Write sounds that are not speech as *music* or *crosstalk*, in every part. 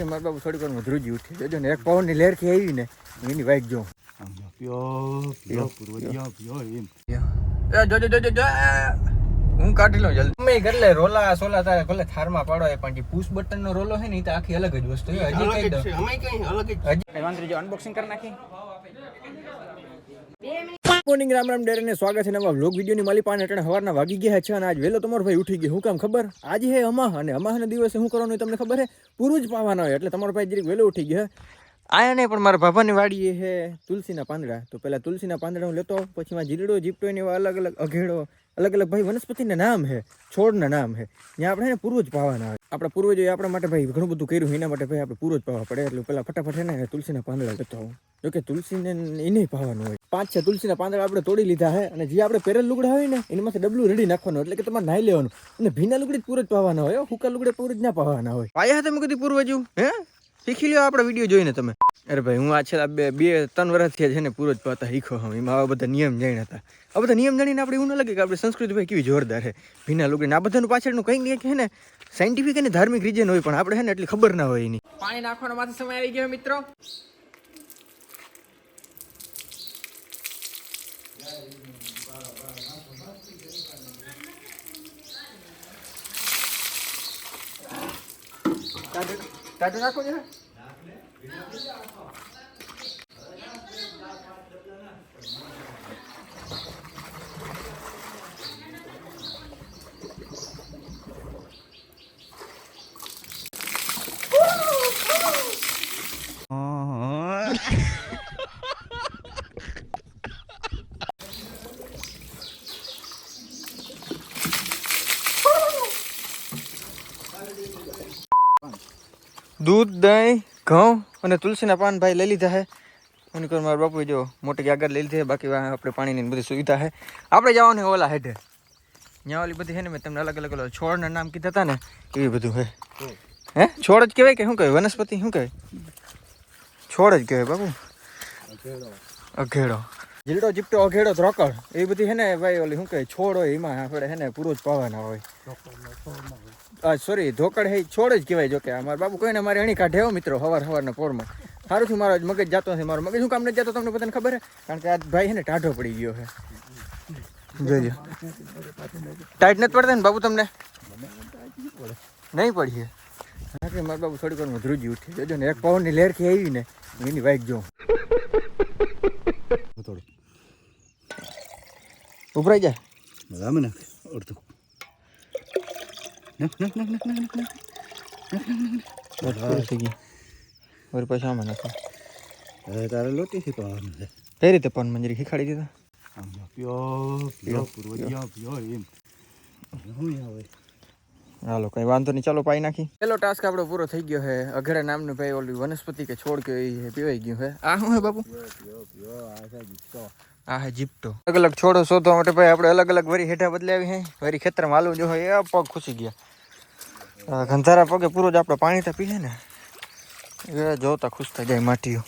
રાત્રે મારા બાબુ થોડીક વાર ધ્રુજી ઉઠી જજો ને એક પવનની લહેરખી આવી ને એની વાઈક જો. જો હું કાઢી લઉં જલ્દી. મેં કરલે રોલા સોલા તારે ભલે થારમાં પાડો એ પણ જે પુશ બટન નો રોલો છે ને એ તો આખી અલગ જ વસ્તુ છે હજી કઈ દઉં. અમે કઈ અલગ જ હજી. વાંધો જો અનબોક્સિંગ કરી નાખી. મોર્નિંગ રામ રામ ડેરે સ્વાગત છે નવા વ્લોગ વિડીયોની માલી પાન હેઠળ હવારના વાગી ગયા છે અને આજ વહેલો તમારો ભાઈ ઉઠી ગયો. હું કામ ખબર? આજે હે અમાહ અને અમાહના દિવસે શું કરવાનું તમને ખબર હે? પૂરું જ પાવાના હોય, એટલે તમારો ભાઈ જરીક વેલો ઉઠી ગયો. આયા નહીં પણ મારા ભાભાની વાડી હે તુલસીના પાંદડા. તો પેલા તુલસીના પાંદડા હું લેતો, પછી માં જીલડો જીપટો એની અલગ અલગ અઘેડો, અલગ અલગ ભાઈ વનસ્પતિના નામ હે, છોડના નામ હે. ત્યાં આપણે પૂરું જ પાવાના આપણા પૂર્વજોએ આપણા માટે ભાઈ ઘણું બધું કર્યું, એના માટે ભાઈ આપણે જ પાવા પડે. એટલે પેલા ફટાફટ એને તુલસીના પાંદડા જતા આવું. જોકે તુલસીને એને પાવાનું હોય. પાંચ, છ તુલસીના પાંદડા આપણે તોડી લીધા હે, અને જે આપણે પેરેલ લુગડા હોય ને એની માથે ડબલું રેડી નાખવાનું, એટલે કે તમારે નાઈ લેવાનું. અને ભીના લુગડે જ પાવાના હોય. હુકા લુગડે પૂરજ ના પાવાના હોય. પાયા તમે કદી પૂર્વજો? હે? શીખી લ્યો આપણે વીડિયો જોઈને તમે. અરે ભાઈ, હું આ છેલ્લા બે બે ત્રણ વર્ષ થયા છે ને પૂરો જ પાતા શીખો હમ એમાં આવા બધા નિયમ જાણ્યા હતા. આ બધા નિયમ જાણીને આપણે એવું ન લાગે કે આપણી સંસ્કૃતિ ભાઈ કેવી જોરદાર છે. ભીના લુગડીને આ બધાનું પાછળનું કંઈક છે ને સાયન્ટિફિક અને ધાર્મિક રીઝન હોય પણ આપણે છે ને એટલી ખબર ના હોય એની. પાણી નાખવાનો માથે સમય આવી ગયો મિત્રો. ટાટું નાખો છે દૂધ, દહીં, ઘઉં અને તુલસીના પાન ભાઈ લઈ લીધા છે. અને કોઈ મારા બાપુ જો મોટી આગળ લઈ લીધી બાકી આપણે પાણીની બધી સુવિધા છે. આપણે જવાનું ઓલા હેઠે. ત્યાં ઓલી બધી છે ને મેં તમને અલગ અલગ છોડના નામ કીધા હતા ને, એ બધું છે. હે? છોડ જ કહેવાય કે શું કહેવાય? વનસ્પતિ શું કહેવાય? છોડ જ કહેવાય બાપુ. અઘેડો. જીલડો, જીપટો, અઘેડો, ધ્રોકડ, એ બધી છે ને ભાઈ ઓલી શું કહે છોડ હોય એમાં આપણે છે ને પૂરો જ પાવાના હોય. સોરી ધોકડ હે છોડ જ કહેવાય જોકે. અમારા બાબુ કોઈને મારે અણી કાઢે હો મિત્રો હવાર હવારના પોરમાં. સારું છું મારો મગજ જાતો નથી મારો મગજ શું કામ નથી જતો તમને બધાને ખબર છે કારણ કે આ ભાઈ છે ને ટાઢો પડી ગયો છે જોજો. ટાઈટ નથી પડતા ને બાબુ તમને? નહીં પડીએ. કે મારા બાબુ થોડીક વાર ધ્રુજી ઉઠી. જોજો ને એક પવનની લહેરખી આવી ને એની વાઈક જો થોડું. ઉભરાઈ જા. રામ નાખ અડધું નાખ નાખ નાખ નાખ નાખ નાખ બસ પૂરી થઈ ગઈ વળી પછી આમાં નાખો હવે તારે લોટીથી પાવાનું છે કઈ રીતે પણ મંજરી ખીખાડી દીધા આમ જો પ્યો પ્યો પૂર્વજ્ય પ્યો એમ હું આવે હાલો કઈ વાંધો નહીં ચાલો પાઈ નાખી પેલો ટાસ્ક આપણો પૂરો થઈ ગયો છે અઘડા નામનું ભાઈ ઓલી વનસ્પતિ કે છોડ કે એ પીવાઈ ગયું છે આ શું હે બાપુ પ્યો પ્યો આ છે જીતો આ હે જીપટો અલગ અલગ છોડો શોધવા માટે ભાઈ આપણે અલગ અલગ વરી હેઠા બદલાવી હે। વરી ખેતરમાં હાલવું જો હોય એ પગ ખુશી ગયા। આ ગંધારા પગે પૂરો જ આપણે પાણી તો પીએ ને, એ જોતા ખુશ થઈ જાય માટીઓ.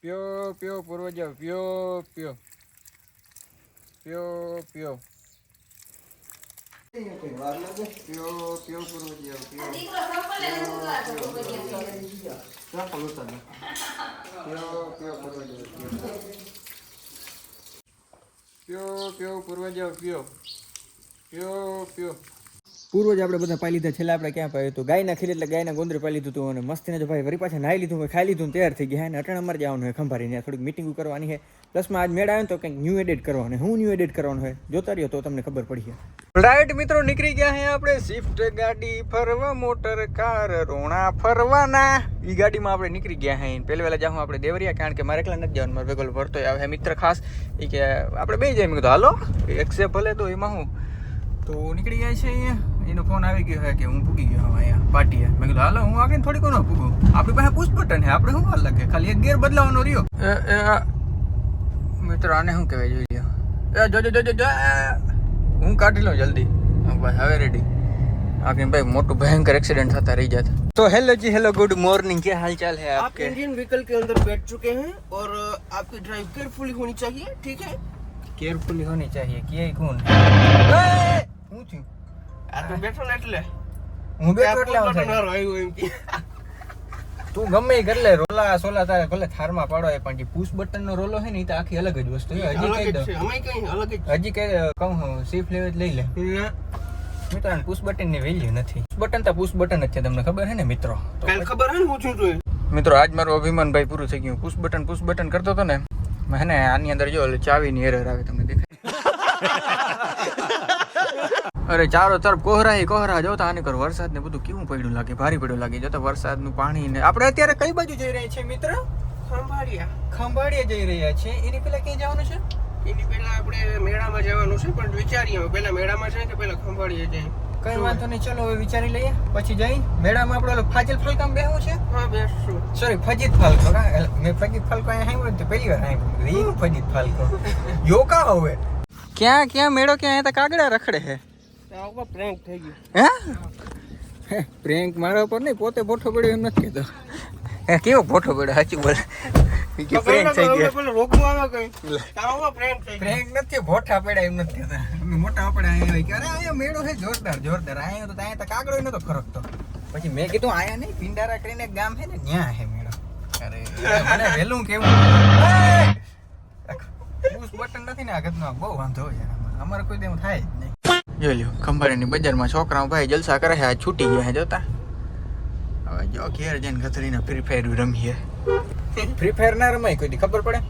પ્યો પ્યો, પૂર્વજ, પ્યો પ્યો. પ્યો પ્યો. પ્યો પ્યો, પૂર્વજ, પ્યો. પ્યો પ્યો. પૂર્વજ આપણે બધા પાઈ લીધા, છેલ્લા આપણે ક્યાં પાયું હતું? ગાયના ખીર એટલે ગાયના ગોંદરે પાઈ લીધું હતું અને મસ્તીને જો ભાઈ વરી પાછા નાહી લીધું ખાઈ લીધું તૈયાર થઈ ગયા અને અટાણા અમારે જવાનું હોય ખંભારીને થોડીક મિટિંગ કરવાની છે પ્લસમાં આજ મેળ આવ્યો તો કંઈક ન્યૂ એડિટ કરવાનું હું. ન્યૂ એડિટ કરવાનું હોય જોતા રહ્યો તો તમને ખબર પડી રાઈટ મિત્રો, નીકળી ગયા હે આપણે સ્વિફ્ટ ગાડી ફરવા મોટર કાર રોણા ફરવાના. ઈ ગાડીમાં આપણે નીકળી ગયા હે. પહેલી વહેલા જાઉં આપણે દેવરિયા, કારણ કે મારે એકલા નથી જવાનું, મારે ભેગો ભરતો આવે મિત્ર ખાસ. એ કે આપણે બે જાય. મેં કીધું, હાલો એક્સેપ ભલે તો એમાં હું. તો નીકળી ગયા છે અહીંયા. એનો ફોન આવી ગયો છે કે હું પૂગી ગયો હું અહીંયા પાટીએ મેં કીધું હાલો હું આગળ થોડી કોનો પૂગું આપણી પાસે પુશ બટન છે આપણે શું વાર લાગે ખાલી એક ગેર બદલાવાનો રહ્યો મિત્રો આને શું કહેવાય જોઈ લ્યો એ જોજો જોજો જો હું કાઢી લઉં જલ્દી બસ હવે રેડી आगे भाई मोटू भयंकर एक्सीडेंट होता रही जाता तो hello ji hello good morning क्या हाल चाल है आपके? आप इंडियन व्हीकल के अंदर बैठ चुके हैं और आपकी ड्राइव केयरफुली होनी चाहिए ठीक है केयरफुली होनी चाहिए किया कौन हूँ આ તું બેઠો ને એટલે. હું બેઠો એટલે આવું થાય એમ. કે તું ગમે એ લે રોલા સોલા તારે ભલે થારમાં પાડો એ પણ જે પુશ બટન નો રોલો હે ને એ તો આખી અલગ જ વસ્તુ છે હજી કઈ દઉં. હજી કહી કહું હું સીફ લેવે જ લઈ લે. મિત્રો પુશ બટનની વેલ્યુ નથી. પુશ બટન તો પુશ બટન જ છે તમને ખબર છે ને મિત્રો? કાલ ખબર હે ને હું છું મિત્રો આજ મારું અભિમાન ભાઈ પૂરું થઈ ગયું. પુશ બટન પુશ બટન કરતો હતો ને મને આની અંદર જો ચાવીની એરર આવે તમને દેખાય અરે ચારો તરફ કોહરા હી કોહરા જોતા આને કર વરસાદ ને બધું કેવું પડ્યું લાગે? ભારે પડ્યું લાગે. જોતા વરસાદનું પાણી ને આપણે અત્યારે કઈ બાજુ જઈ રહ્યા છીએ મિત્ર? ખંભાળિયા. ખંભાળિયા જઈ રહ્યા છીએ. એની પેલા ક્યાં જવાનું છે? એની પહેલા આપણે મેળામાં જવાનું છે પણ વિચારીએ પહેલા મેળામાં જાય કે પહેલા ખંભાળિયા જઈએ? કઈ વાંધો નહીં. ચલો હવે વિચારી લઈએ. પછી જઈ. મેળામાં આપણે ઓલો ફાજલ ફલકામ બેહવું છે? હા બેસું સોરી ફજીત ફાલ્કો મેં ફજીત ફાલકો અહીંયા સાંભળ્યું તો પહેલી વાર સાંભળ્યું. રીનું ફજીત ફાલ્કો *laughs* યોકા હવે. ક્યાં ક્યાં મેળો? ક્યાં? અહીંયા કાગડા રખડે છે. પ્રેન્ક થઈ ગયું. હે? પ્રેન્ક મારા ઉપર નહીં પોતે ભોઠો પડ્યો એમ નથી કીધો હે કેવો ભોઠો પડ્યો? સાચું બોલે. કે પ્રેન્ક થઈ ગયો. પેલો રોગમાં આવે કઈ. તારો પ્રેન્ક થઈ પ્રેન્ક નથી ભોઠા પડ્યા એમ નથી કહેતા. મોટા પડ્યા અહીંયા હોય. કે અરે અહીંયા મેળો છે? જોરદાર જોરદાર. અહીંયા તો અહીંયા તો કાગડો નતો ખરકતો. પછી મેં કીધું આયા નહીં પિંડારા કરીને ગામ છે ને ત્યાં છે મેળો. અરે મને વહેલું કેવું પુશ બટન નથી ને આ ઘટના બહુ વાંધો છે અમારે કોઈ દેવું થાય જ નહીં. જોઈ લ્યો ખંભાળીની બજારમાં છોકરાઓ ભાઈ જલસા કરે છે આ છૂટી ગયા છે જોતા. હવે જો ઘેર જઈને ગથરીને ફ્રી ફાયર રમીએ. ફ્રી ફાયર ના રમાય કોઈ ખબર પડે?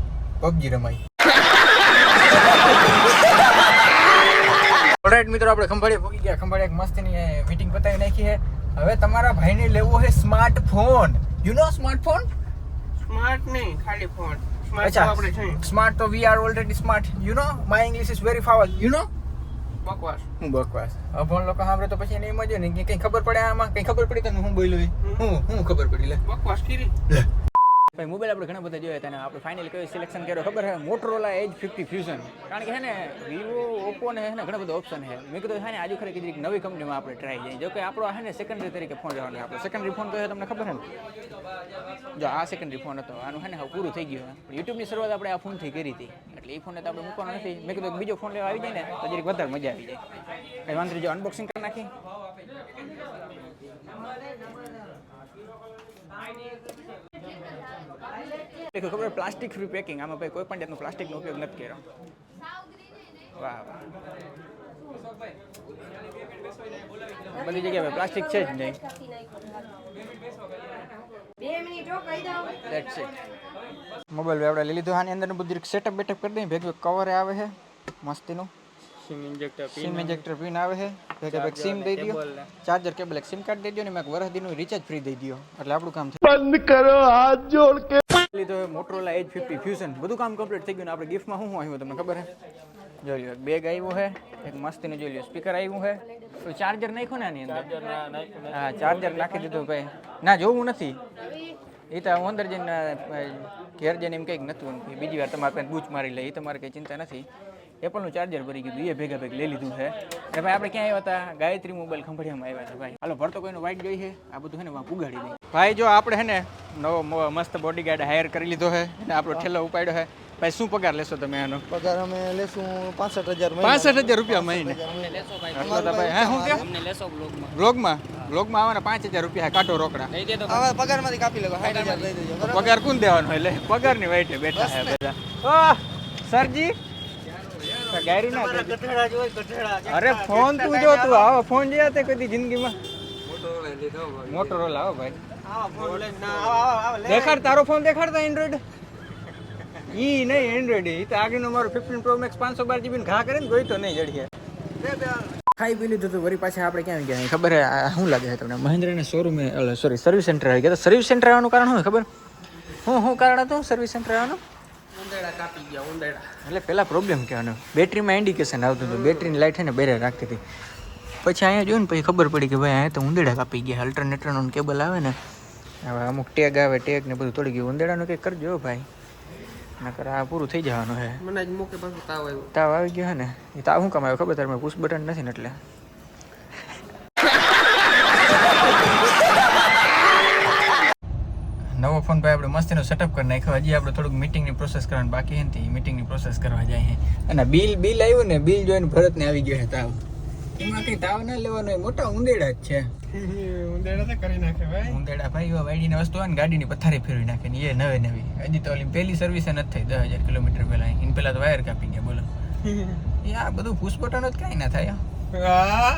પબજી રમાય. *laughs* ઓલરાઈટ મિત્રો આપણે ખંભાળીએ ભોગી ગયા. ખંભાળીએ એક મસ્તીની મીટિંગ પતાવી નાખી છે. હવે તમારા ભાઈને લેવો છે smartphone you know smartphone smart નહીં ખાલી ફોન સ્માર્ટ તો આપણે સ્માર્ટ તો we are already smart you know my English is very foul you know બકવાસ. હું બકવાસ? અભણ લોકો સાંભળે તો પછી એને એમ જ ને કે કઈ ખબર પડે આમાં? કઈ ખબર પડી તને હું બોલ્યો હું? હું ખબર પડી? લે. બકવાસ કીરી ભાઈ મોબાઈલ આપણે ઘણા બધા જોયા હતા અને આપણે ફાઇનલ કયો સિલેક્શન કર્યો ખબર છે? મોટરોલા એજ ફિફ્ટી ફ્યુઝન કારણ કે હે ને વિવો ઓપ્પો ને હે ને ઘણા બધા ઓપ્શન છે. મેં કીધું હે ને, આજુ ખરે કીધી નવી કંપનીમાં આપણે ટ્રાય જઈએ જો કે આપણો હે ને સેકન્ડરી તરીકે ફોન રહેવાનો આપણે સેકન્ડરી ફોન કયો તમને ખબર છે ને? જો, આ સેકન્ડરી ફોન હતો. આનું હે ને, હવે પૂરું થઈ ગયું છે. યુટ્યુબની શરૂઆત આપણે આ ફોનથી કરી હતી. એટલે એ ફોનને તો આપણે મૂકવાનો નથી. મેં કીધું એક બીજો ફોન લેવા આવી જાય ને, તો જરીક વધારે મજા આવી જાય. કઈ વાંધો નહીં, જો અનબોક્સિંગ કરી નાખી દેખો ખબર પ્લાસ્ટિક ફ્રી પેકિંગ આમાં ભાઈ કોઈ પણ જાતનો પ્લાસ્ટિકનો ઉપયોગ નથી કર્યો. વાહ વાહ. બધી જગ્યાએ પ્લાસ્ટિક છે જ નહીં. મોબાઈલ આપણે લઈ લીધું આની અંદર બધું સેટઅપ બેટઅપ કરી દઈએ ભેગું કવર આવે છે મસ્તીનું. SIM injector SIM injector pin આવે છે. ભેગા ભેગ સિમ દઈ દો ચાર્જર કેબલ એક સિમ કાર્ડ દઈ દો ને મેં એક વરસ દીનું રિચાર્જ ફ્રી દઈ દો એટલે આપણું કામ થઈ બંધ કરો હાથ જોડ કે લીધો મોટરોલા એજ ફિફ્ટી ફ્યુઝન બધું કામ કમ્પ્લીટ થઈ ગયું ને આપણે ગિફ્ટમાં શું શું આવ્યું તમને ખબર છે? જોઈ લો બેગ આવ્યું છે એક મસ્તીનું જોઈ લો સ્પીકર આવ્યું છે. ચાર્જર નાખ્યું ને આની અંદર? હા ચાર્જર નાખી દીધું ભાઈ. ના જોવું નથી. એ તો હું અંદર જઈને ઘેર જઈને એમ કંઈક નતું બીજી વાર તમારે પૂછ મારી લે એ તમારે કંઈ ચિંતા નથી. એપલનું ચાર્જર ભરી ગયું એ ભેગા ભેગ લઈ લીધું છે. અને ભાઈ આપણે ક્યાં આવ્યા હતા? ગાયત્રી મોબાઈલ ખંભાળિયામાં આવ્યા છે ભાઈ. હાલો ભરતો કોઈનો વાઇટ જોઈ છે? આ બધું છે ને વાં પુગાડી દઈ ભાઈ જો આપણે છે ને નવો મસ્ત બોડીગાર્ડ હાયર કરી લીધો છે અને આપણો ઠેલો ઉપાડ્યો છે. ભાઈ શું પગાર લેશો તમે આનો? પગાર અમે લેશું પાસઠ હજાર પાસઠ હજાર રૂપિયા મહિને. બ્લોગમાં બ્લોગમાં આવવાના પાંચ હજાર રૂપિયા કાઢો રોકડા. પગાર પગારમાંથી કાપી બરાબર? પગાર કોણ દેવાનો એટલે પગારની વાઈટે બેઠા છે બધા. સરજી. ગાયરી ના દેજો. અરે ફોન તું જો તું આવો ફોન જે તે કદી જિંદગીમાં. મોટોરોલા આવો ભાઈ. આવા ફોન લઈને ના આવા આવા આવા લે. દેખાડ તારો ફોન દેખાડતા એન્ડ્રોઈડ ઈ નહીં એન્ડ્રોઈડ ઈ તો આગળનો મારો ફિફ્ટીન પ્રો મેક્સ પાંચસો બાર જીબી ઘા કરે ને ગઈ તો નહીં જડીએ ખાઈ પી લીધું હતું વળી પાછા આપણે ક્યાં ગયા? ખબર હે આ શું લાગે છે તમને? મહેન્દ્રના શોરૂમે સોરી સર્વિસ સેન્ટર આવી ગયા. સર્વિસ સેન્ટર આવવાનું કારણ શું ખબર? હું શું કારણ હતું સર્વિસ સેન્ટર આવવાનું? ઉંદેડા કાપી ગયા ઉંદેડા એટલે પહેલાં પ્રોબ્લેમ કહેવાનો. બેટરીમાં ઇન્ડિકેશન આવતું હતું. બેટરીની લાઇટ છે ને બેરે રાખતી હતી. પછી અહીંયા જોયું ને પછી ખબર પડી કે ભાઈ અહીંયા તો ઉંદેડા કાપી ગયા. અલ્ટરનેટરનો કેબલ આવે ને હવે અમુક ટેગ આવે ટેગ ને બધું તોડી ગયું. ઉંદેડાનું કંઈક કરજો ભાઈ. નકર આ પૂરું થઈ જવાનું છે. મને મૂકે પાછું તાવ આવ્યો. તાવ આવી ગયો હે ને? એ તાવ શું કામ આવ્યો? ખબર તારે પુશ બટન નથી ને એટલે. નવો ફોન ભાઈ આપણે મસ્તીનો સેટઅપ કરી નાખ્યો. હજી આપણે થોડુંક મીટિંગની પ્રોસેસ કરવાની બાકી ને મીટિંગની પ્રોસેસ કરવા જાય છે. અને બિલ બિલ આવ્યું ને બિલ જોઈને ભરતને આવી ગયો છે તાવ. એમાં કઈ તાવ ના લેવાનો મોટા ઉંદેડા જ છે. ઉંદેડા તો કરી નાખે ભાઈ. ઉંદેડા ભાઈ વાડીની વસ્તુ હોય ને ગાડીની પથારી ફેરવી નાખે ને એ નવે નવી. હજી તો ઓલી પહેલી સર્વિસ નથી થઈ દસ હજાર કિલોમીટર પહેલા એની પહેલા તો વાયર કાપી ગયા બોલો આ બધું પુષ્પટન જ કાંઈ ના થાય હા?